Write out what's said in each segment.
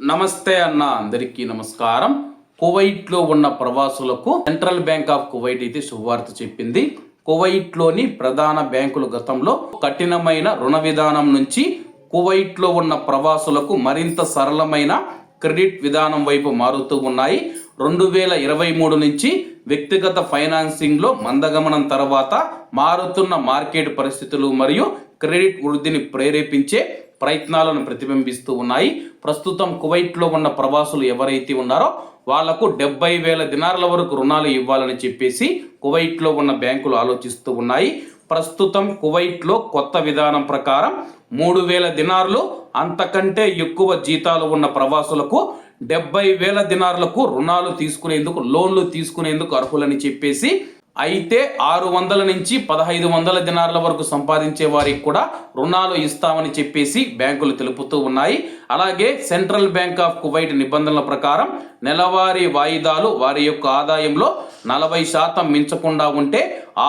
నమస్తే అన్న అందరికీ నమస్కారం. కువైట్లో ఉన్న ప్రవాసులకు సెంట్రల్ బ్యాంక్ ఆఫ్ కువైట్ అయితే శుభవార్త చెప్పింది. కువైట్లోని ప్రధాన బ్యాంకులు గతంలో కఠినమైన రుణ విధానం నుంచి కువైట్లో ఉన్న ప్రవాసులకు మరింత సరళమైన క్రెడిట్ విధానం వైపు మారుతూ ఉన్నాయి. రెండు వేల ఇరవై మూడు నుంచి వ్యక్తిగత ఫైనాన్సింగ్లో మందగమనం తర్వాత మారుతున్న మార్కెట్ పరిస్థితులు మరియు క్రెడిట్ వృద్ధిని ప్రేరేపించే ప్రయత్నాలను ప్రతిబింబిస్తూ ఉన్నాయి. ప్రస్తుతం కువైట్లో ఉన్న ప్రవాసులు ఎవరైతే ఉన్నారో వాళ్ళకు డెబ్బై వేల దినార్ల వరకు రుణాలు ఇవ్వాలని చెప్పేసి కువైట్లో ఉన్న బ్యాంకులు ఆలోచిస్తూ ఉన్నాయి. ప్రస్తుతం కువైట్లో కొత్త విధానం ప్రకారం మూడు వేల దినార్లు అంతకంటే ఎక్కువ జీతాలు ఉన్న ప్రవాసులకు డెబ్బై వేల దినార్లకు రుణాలు తీసుకునేందుకు లోన్లు తీసుకునేందుకు అర్హులని చెప్పేసి అయితే ఆరు వందల నుంచి పదహైదు వందల దినార్ల వరకు సంపాదించే వారికి కూడా రుణాలు ఇస్తామని చెప్పేసి బ్యాంకులు తెలుపుతూ ఉన్నాయి. అలాగే సెంట్రల్ బ్యాంక్ ఆఫ్ కువైట్ నిబంధనల ప్రకారం నెలవారీ వాయిదాలు వారి యొక్క ఆదాయంలో నలభై శాతం మించకుండా ఉంటే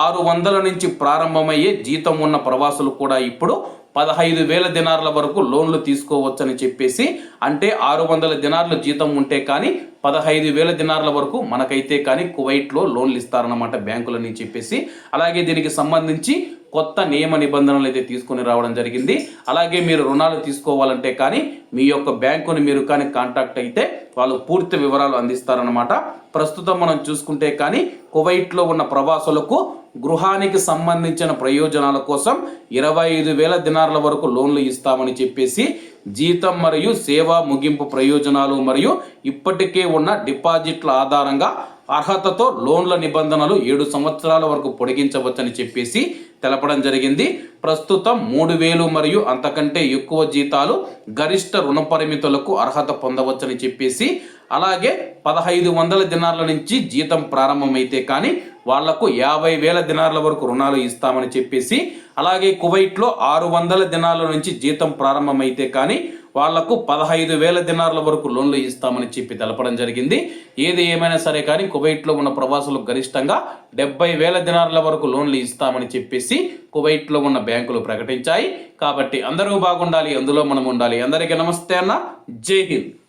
ఆరు వందల నుంచి ప్రారంభమయ్యే జీతం ఉన్న ప్రవాసులు కూడా ఇప్పుడు పదహైదు వేల దినార్ల వరకు లోన్లు తీసుకోవచ్చని చెప్పేసి అంటే ఆరు వందల దినార్లు జీతం ఉంటే కానీ పదహైదు వేల దినార్ల వరకు మనకైతే కానీ కువైట్లో లోన్లు ఇస్తారన్నమాట బ్యాంకులని చెప్పేసి. అలాగే దీనికి సంబంధించి కొత్త నియమ నిబంధనలు అయితే తీసుకొని రావడం జరిగింది. అలాగే మీరు రుణాలు తీసుకోవాలంటే కానీ మీ యొక్క బ్యాంకుని మీరు కానీ కాంటాక్ట్ అయితే వాళ్ళు పూర్తి వివరాలు అందిస్తారనమాట ప్రస్తుతం మనం చూసుకుంటే కానీ కువైట్లో ఉన్న ప్రవాసులకు గృహానికి సంబంధించిన ప్రయోజనాల కోసం ఇరవై ఐదు వేల దినార్ల వరకు లోన్లు ఇస్తామని చెప్పేసి జీతం మరియు సేవా ముగింపు ప్రయోజనాలు మరియు ఇప్పటికే ఉన్న డిపాజిట్ల ఆధారంగా అర్హతతో లోన్ల నిబంధనలు ఏడు సంవత్సరాల వరకు పొడిగించవచ్చని చెప్పేసి తెలపడం జరిగింది. ప్రస్తుతం మూడు వేలు మరియు అంతకంటే ఎక్కువ జీతాలు గరిష్ట రుణ పరిమితులకు అర్హత పొందవచ్చని చెప్పేసి అలాగే పదహైదు వందల దినార్ల నుంచి జీతం ప్రారంభమైతే కానీ వాళ్ళకు యాభై వేల దినార్ల వరకు రుణాలు ఇస్తామని చెప్పేసి అలాగే కువైట్లో ఆరు వందల దినాల నుంచి జీతం ప్రారంభమైతే కానీ వాళ్ళకు పదహైదు వేల దినార్ల వరకు లోన్లు ఇస్తామని చెప్పి తెలపడం జరిగింది. ఏది ఏమైనా సరే కానీ కువైట్లో ఉన్న ప్రవాసులకు గరిష్టంగా డెబ్బై వేల దినార్ల వరకు లోన్లు ఇస్తామని చెప్పేసి కువైట్లో ఉన్న బ్యాంకులు ప్రకటించాయి. కాబట్టి అందరూ బాగుండాలి అందులో మనం ఉండాలి. అందరికీ నమస్తే అన్న. జై హింద్.